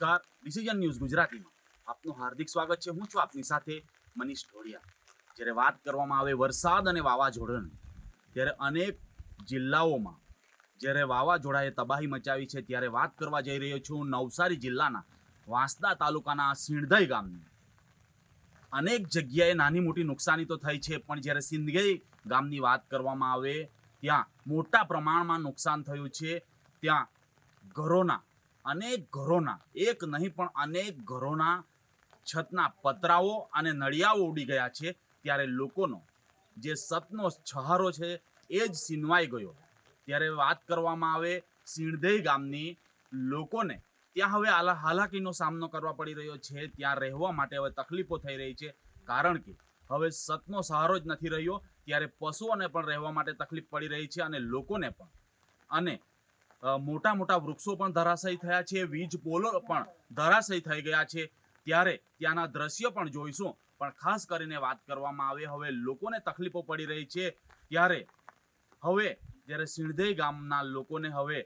નમસ્કાર. Decision news ગુજરાતીમાં. આપનું હાર્દિક સ્વાગત છે. હું છું આપની સાથે મનીષ ઢોડિયા જ્યારે વાત કરવામાં આવે વરસાદ અને વાવાઝોડાની, ત્યારે અનેક જિલ્લાઓમાં જ્યારે વાવાઝોડાએ તબાહી મચાવી છે, ત્યારે વાત કરવા જઈ રહ્યો છું નવસારી જિલ્લાના વાંસદા તાલુકાના સિંધઈ ગામની. અનેક જગ્યાએ નાની મોટી નુકસાની તો થઈ છે, પણ જ્યારે સિંધગઈ ગામની વાત કરવામાં આવે, ત્યાં મોટા પ્રમાણમાં નુકસાન થયું છે. ત્યાં ઘરોના અનેક ઘરોના, એક નહીં પણ અનેક ઘરોના છતના પતરાઓ અને નળિયાઓ ઉડી ગયા છે ત્યારે લોકોનો જે સતનો છહારો છે એ જ સીનવાઈ ગયો. ત્યારે વાત કરવામાં આવે સિણધઈ ગામની, લોકોને ત્યાં હવે આલા હાલાકીનો સામનો કરવા પડી રહ્યો છે. ત્યાં રહેવા માટે હવે તકલીફો થઈ રહી છે કારણ કે હવે સતનો સહારો જ નથી રહ્યો. ત્યારે પશુઓને પણ રહેવા માટે તકલીફ પડી રહી છે અને લોકોને પણ. અને મોટા મોટા વૃક્ષો પણ ધરાશયી થયા છે, વીજ પોલો પણ ધરાશયી થઈ ગયા છે. ત્યારે ત્યાંના દ્રશ્ય પણ જોઈશું. પણ ખાસ કરીને વાત કરવામાં આવે, હવે લોકોને તકલીફો પડી રહી છે. ત્યારે હવે જ્યારે સિણધઈ ગામના લોકોને હવે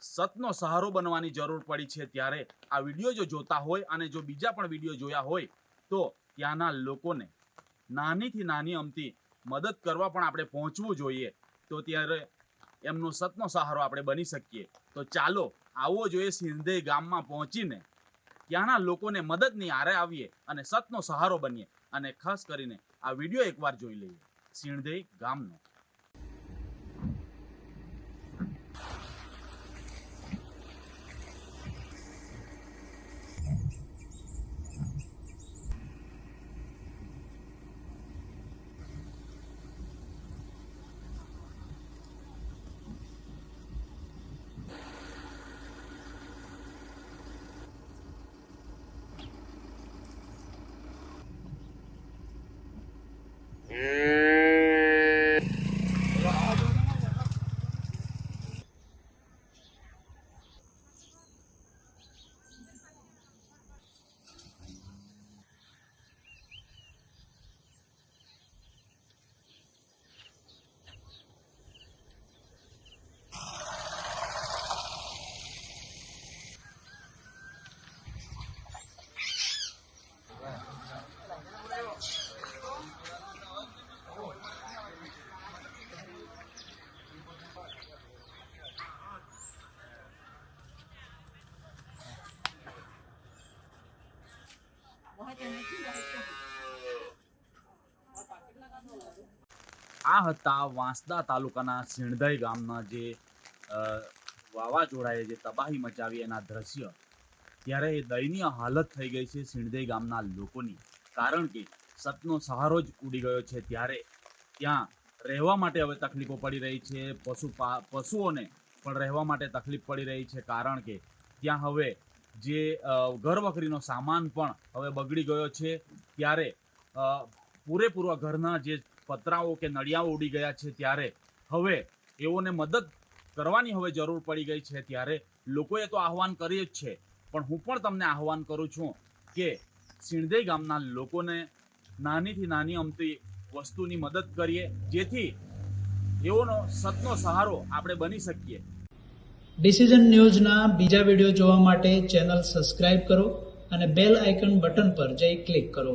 સતનો સહારો બનવાની જરૂર પડી છે, ત્યારે આ વીડિયો જો જોતા હોય અને જો બીજા પણ વીડિયો જોયા હોય, તો ત્યાંના લોકોને નાનીથી નાની અમતી મદદ કરવા પણ આપણે પહોંચવું જોઈએ. તો ત્યારે એમનો સતનો સહારો આપણે બની શકીએ. તો ચાલો, આવો જોઈએ સિંધે ગામમાં પહોંચીને ત્યાંના લોકોને મદદની આરે આવીએ અને સતનો સહારો બનીએ અને ખાસ કરીને આ વીડિયો એકવાર જોઈ લઈએ. સિંધે ગામનો. આ હતા વાંસદા તાલુકાના સિણધઈ ગામના જે વાવાઝોડાએ જે તબાહી મચાવી એના દ્રશ્ય, ત્યારે એ દયનીય હાલત થઈ ગઈ છે સીણધઈ ગામના લોકોની. કારણ કે સતનો સહારો જ ઉડી ગયો છે ત્યારે ત્યાં રહેવા માટે હવે તકલીફો પડી રહી છે, પશુ પશુઓને પણ રહેવા માટે તકલીફ પડી રહી છે, કારણ કે ત્યાં હવે જે ઘરવખરીનો સામાન પણ હવે બગડી ગયો છે, ત્યારે પૂરેપૂરા ઘરના જે પતરાઓ કે નળિયાઓ ઉડી ગયા છે ત્યારે. હવે એઓને મદદ કરવાની હવે જરૂર પડી ગઈ છે ત્યારે લોકોએ તો આહવાન કરીએ જ છે. પણ હું પણ તમને આહવાન કરું છું કે સિણધઈ ગામના લોકોને નાનીથી નાની અમતી વસ્તુની મદદ કરીએ, જેથી એઓનો સતનો સહારો આપણે બની શકીએ. ડિસિઝન ન્યૂઝના બીજા વીડિયો જોવા માટે ચેનલ સબસ્ક્રાઇબ કરો અને બેલ આઇકન બટન પર જઈ ક્લિક કરો.